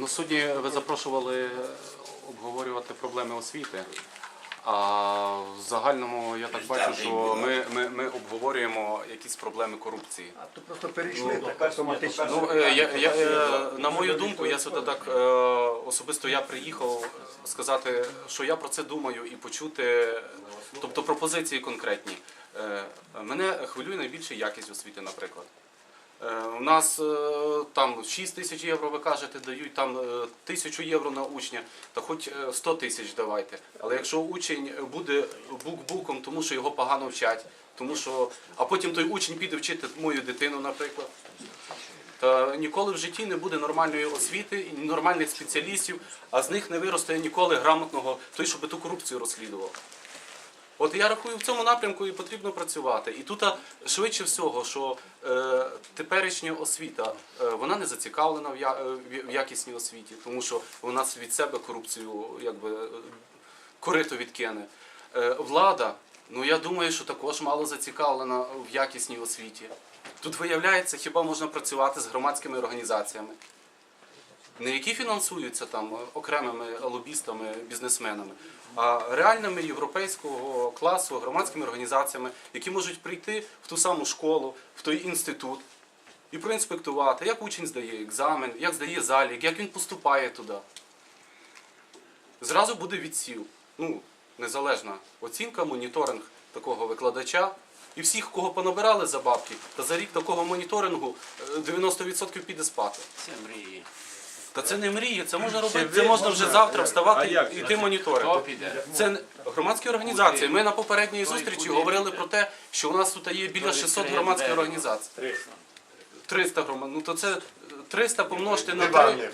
Ну, сьогодні ви запрошували обговорювати проблеми освіти. А в загальному я так бачу, що ми, ми, ми обговорюємо якісь проблеми корупції. А то просто перейшли так автоматично. Ну, е, я, я, е, на мою думку, я сюди так е, особисто я приїхав сказати, що я про це думаю і почути, тобто пропозиції конкретні. Мене хвилює найбільше якість освіти, наприклад. Е, У нас е, там 6 тисяч євро, ви кажете, дають там е, тисячу євро на учня, та хоч е, 100 тисяч давайте. Але якщо учень буде бук-буком, тому що його погано вчать, тому що, а потім той учень піде вчити мою дитину, наприклад. Та ніколи в житті не буде нормальної освіти і нормальних спеціалістів, а з них не виросте ніколи грамотного той, щоб ту корупцію розслідував. От я рахую, в цьому напрямку і потрібно працювати. І тут швидше всього, що е, теперішня освіта е, вона не зацікавлена в, я, е, в- якісній освіті, тому що вона від себе корупцію якби е, корито відкине. Е, влада, ну я думаю, що також мало зацікавлена в якісній освіті. Тут виявляється, хіба можна працювати з громадськими організаціями, не які фінансуються там окремими лобістами, бізнесменами, а реальними європейського класу громадськими організаціями, які можуть прийти в ту саму школу, в той інститут і проінспектувати, як учень здає екзамен, як здає залік, як він поступає туди. Зразу буде відсів. Ну, незалежна оцінка, моніторинг такого викладача. І всіх, кого понабирали за бабки, та за рік такого моніторингу е, 90% піде спати. Це мрії. Та це не мрія, це можна робити. Це можна вже завтра вставати і йти моніторити. Це громадські організації. Ми на попередній зустрічі говорили про те, що у нас тут є біля 600 громадських організацій. 300 громад. Ну то це е, 300 помножити на 3.